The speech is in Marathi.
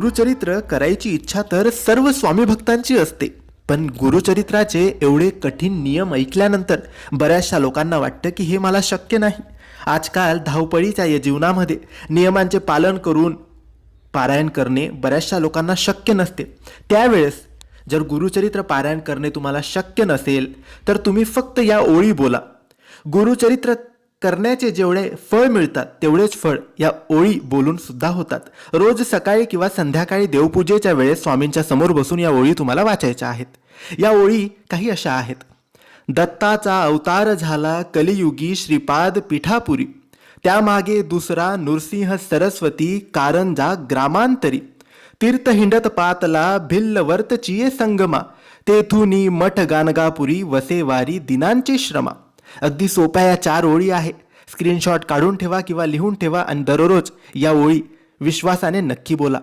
गुरुचरित्र करायची इच्छा तर सर्व स्वामी भक्तांची असते. पण गुरुचरित्राचे एवढे कठीण नियम ऐकल्यानंतर बऱ्याचशा लोकांना वाटतं की हे मला शक्य नाही. आजकाल धावपळीच्या या जीवनामध्ये. नियमांचे पालन करून पारायण करणे बऱ्याचशा लोकांना शक्य नसते. त्यावेळेस जर गुरुचरित्र पारायण करणे तुम्हाला शक्य नसेल तर तुम्ही फक्त या ओळी बोला. गुरुचरित्र करण्याचे जेवढे फळ मिळतात तेवढेच फळ या ओळी बोलून सुद्धा होतात. रोज सकाळी किंवा संध्याकाळी देवपूजेच्या वेळेस स्वामींच्या समोर बसून या ओळी तुम्हाला वाचायच्या आहेत. या ओळी काही अशा आहेत. दत्ताचा अवतार झाला कलियुगी श्रीपाद पिठापुरी. त्यामागे दुसरा नृसिंह सरस्वती कारंजा ग्रामांतरी. तीर्थ हिंडत पातला भिल्ल वर्तचिये संगमा. तेथुनी मठ गानगापुरी वसेवारी दिनांचे श्रमा. अगदी सोप्या या चार ओळी आहे. स्क्रीनशॉट काढून ठेवा किंवा लिहून ठेवा आणि दररोज या ओळी विश्वासाने नक्की बोला.